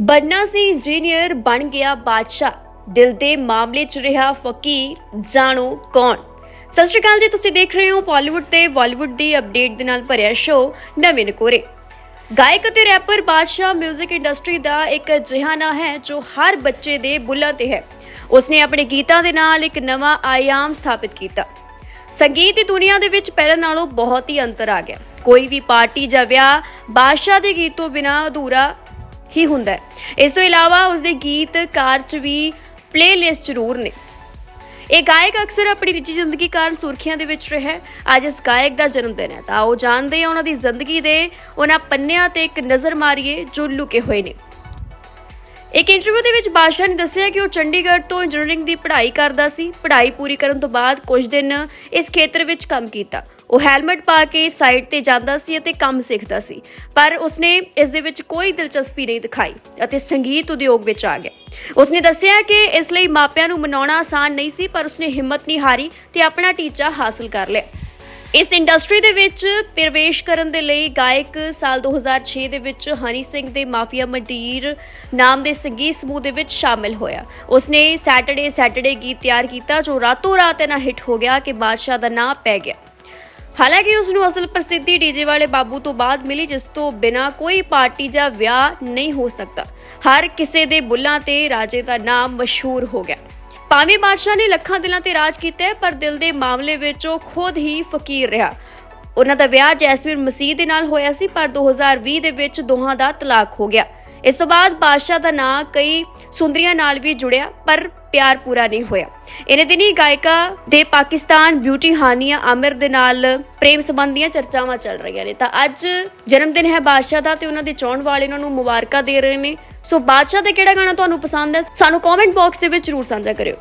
ਬੰਨਾ ਸਿੰਘ ਇੰਜੀਨੀਅਰ ਬਣ ਗਿਆ ਬਾਦਸ਼ਾਹ। ਦਿਲ ਦੇ ਮਾਮਲੇ 'ਚ ਰਿਹਾ ਫਕੀਰ, ਜਾਣੋ ਕੌਣ? ਸਤਿ ਸ਼੍ਰੀ ਅਕਾਲ ਜੀ, ਤੁਸੀਂ ਦੇਖ ਰਹੇ ਹੋ ਬਾਲੀਵੁੱਡ ਤੇ ਬਾਲੀਵੁੱਡ ਦੀ ਅਪਡੇਟ ਦੇ ਨਾਲ ਭਰਿਆ ਸ਼ੋਅ ਨਵੇਂ ਨਕੋਰੇ। ਗਾਇਕ ਅਤੇ ਰੈਪਰ ਬਾਦਸ਼ਾਹ 뮤직 ਇੰਡਸਟਰੀ ਦਾ ਇੱਕ ਅਜਿਹਾ ਨਾਂ ਹੈ ਜੋ ਹਰ ਬੱਚੇ ਦੇ ਬੁੱਲਾਂ ਤੇ ਹੈ। ਉਸਨੇ ਆਪਣੇ ਗੀਤਾਂ ਦੇ ਨਾਲ ਇੱਕ ਨਵਾਂ ਆਯਾਮ ਸਥਾਪਿਤ ਕੀਤਾ। ਸੰਗੀਤ ਦੀ ਦੁਨੀਆ ਦੇ ਵਿੱਚ ਪਹਿਲਾਂ ਨਾਲੋਂ ਬਹੁਤ ਹੀ ਅੰਤਰ ਆ ਗਿਆ। ਕੋਈ ਵੀ ਪਾਰਟੀ ਜਾਂ ਵਿਆਹ ਬਾਦਸ਼ਾਹ ਦੇ ਗੀਤ ਤੋਂ ਬਿਨਾਂ ਅਧੂਰਾ ਹੀ ਹੁੰਦਾ ਇਸ ਤੋਂ ਇਲਾਵਾ ਉਸਦੇ ਗੀਤ ਕਾਰ 'ਚ ਵੀ ਪਲੇਲਿਸਟ ਜ਼ਰੂਰ ਨੇ। ਇਹ ਗਾਇਕ ਅਕਸਰ ਆਪਣੀ ਨਿੱਜੀ ਜ਼ਿੰਦਗੀ ਕਾਰਨ ਸੁਰਖੀਆਂ ਦੇ ਵਿੱਚ ਰਿਹਾ। ਅੱਜ ਇਸ ਗਾਇਕ ਦਾ ਜਨਮ ਦਿਨ ਹੈ। ਤਾਂ ਉਹ ਜਾਣਦੇ ਆ ਉਹਨਾਂ ਦੀ ਜ਼ਿੰਦਗੀ ਦੇ ਉਹਨਾਂ ਪੰਨਿਆਂ ਤੇ ਇੱਕ ਨਜ਼ਰ ਮਾਰੀਏ ਜੋ ਲੁਕੇ ਹੋਏ ਨੇ। ਇੱਕ ਇੰਟਰਵਿਊ ਦੇ ਵਿੱਚ ਬਾਦਸ਼ਾਹ ਨੇ ਦੱਸਿਆ ਕਿ ਉਹ ਚੰਡੀਗੜ੍ਹ ਤੋਂ ਇੰਜੀਨੀਅਰਿੰਗ ਦੀ ਪੜ੍ਹਾਈ ਕਰਦਾ ਸੀ। ਪੜ੍ਹਾਈ ਪੂਰੀ ਕਰਨ ਤੋਂ ਬਾਅਦ ਕੁਝ ਦਿਨ ਇਸ ਖੇਤਰ ਵਿੱਚ ਕੰਮ ਕੀਤਾ। ਉਹ ਹੈਲਮਟ ਪਾ ਕੇ ਸਾਈਡ ਤੇ ਜਾਂਦਾ ਸੀ ਅਤੇ ਕੰਮ ਸਿੱਖਦਾ ਸੀ, ਪਰ ਉਸਨੇ ਇਸ ਦੇ ਵਿੱਚ ਕੋਈ ਦਿਲਚਸਪੀ ਨਹੀਂ ਦਿਖਾਈ ਅਤੇ ਸੰਗੀਤ ਉਦਯੋਗ ਵਿੱਚ ਆ ਗਿਆ। ਉਸਨੇ ਦੱਸਿਆ ਕਿ ਇਸ ਲਈ ਮਾਪਿਆਂ ਨੂੰ ਮਨਾਉਣਾ ਆਸਾਨ ਨਹੀਂ ਸੀ, ਪਰ ਉਸਨੇ ਹਿੰਮਤ ਨਹੀਂ ਹਾਰੀ ਤੇ ਆਪਣਾ ਟੀਚਾ ਹਾਸਲ ਕਰ ਲਿਆ। ਇਸ ਇੰਡਸਟਰੀ ਦੇ ਵਿੱਚ ਪ੍ਰਵੇਸ਼ ਕਰਨ ਦੇ ਲਈ ਗਾਇਕ ਸਾਲ 2006 ਦੇ ਵਿੱਚ ਹਨੀ ਸਿੰਘ ਦੇ ਮਾਫੀਆ ਮੰਡੀਰ ਨਾਮ ਦੇ ਸੰਗੀਤ ਸਮੂਹ ਦੇ ਵਿੱਚ ਸ਼ਾਮਿਲ ਹੋਇਆ। ਉਸਨੇ ਸੈਟਰਡੇ ਸੈਟਰਡੇ ਗੀਤ ਤਿਆਰ ਕੀਤਾ, ਜੋ ਰਾਤੋਂ ਰਾਤ ਇਹਨਾਂ ਹਿੱਟ ਹੋ ਗਿਆ ਕਿ ਬਾਦਸ਼ਾਹ ਦਾ ਨਾਂ ਪੈ ਗਿਆ। ਹਾਲਾਂਕਿ ਉਸ ਨੂੰ ਅਸਲ ਪ੍ਰਸਿੱਧੀ ਡੀਜੇ ਵਾਲੇ ਬਾਬੂ ਤੋਂ ਬਾਅਦ ਮਿਲੀ, ਜਿਸ ਤੋਂ ਬਿਨਾ ਕੋਈ ਪਾਰਟੀ ਜਾਂ ਵਿਆਹ ਨਹੀਂ ਹੋ ਸਕਦਾ। ਹਰ ਕਿਸੇ ਦੇ ਬੁੱਲਾਂ ਤੇ ਰਾਜੇ ਦਾ ਨਾਮ ਮਸ਼ਹੂਰ ਹੋ ਗਿਆ। ਭਾਵੇਂ ਬਾਦਸ਼ਾਹ ਨੇ ਲੱਖਾਂ ਦਿਲਾਂ ਤੇ ਰਾਜ ਕੀਤਾ ਪਰ ਦਿਲ ਦੇ ਮਾਮਲੇ ਵਿੱਚ ਉਹ ਖੁਦ ਹੀ ਫਕੀਰ ਰਿਹਾ। ਉਹਨਾਂ ਦਾ ਵਿਆਹ ਜੈਸਮੀਨ ਮਸੀਹ ਦੇ ਨਾਲ ਹੋਇਆ ਸੀ, ਪਰ 2020 ਦੇ ਵਿੱਚ ਦੋਹਾਂ ਦਾ ਤਲਾਕ ਹੋ ਗਿਆ। ਇਸ ਤੋਂ ਬਾਅਦ ਬਾਦਸ਼ਾਹ ਦਾ ਨਾਂ ਕਈ ਸੁੰਦਰੀਆਂ ਨਾਲ ਵੀ ਜੁੜਿਆ, ਪਰ ਪਿਆਰ ਪੂਰਾ ਨਹੀਂ ਹੋਇਆ। ਇਹਨੇ ਦਿਨੀ ਗਾਇਕਾ ਦੇ ਪਾਕਿਸਤਾਨ ਬਿਊਟੀ ਹਾਨੀਆ ਆਮਿਰ ਦੇ ਨਾਲ ਪ੍ਰੇਮ ਸੰਬੰਧੀਆਂ ਚਰਚਾਵਾਂ ਚੱਲ ਰਹੀਆਂ ਨੇ। ਤਾਂ ਅੱਜ ਜਨਮ ਦਿਨ ਹੈ ਬਾਦਸ਼ਾਹ ਦਾ ਤੇ ਉਹਨਾਂ ਦੇ ਚਾਹਣ ਵਾਲੇ ਉਹਨਾਂ ਨੂੰ ਮੁਬਾਰਕਾਂ ਦੇ ਰਹੇ ਨੇ। ਸੋ ਬਾਦਸ਼ਾਹ ਦਾ ਕਿਹੜਾ ਗਾਣਾ ਤੁਹਾਨੂੰ ਪਸੰਦ ਹੈ? ਸਾਨੂੰ ਕਮੈਂਟ ਬਾਕਸ ਦੇ ਵਿੱਚ ਜ਼ਰੂਰ ਸਾਂਝਾ ਕਰਿਓ।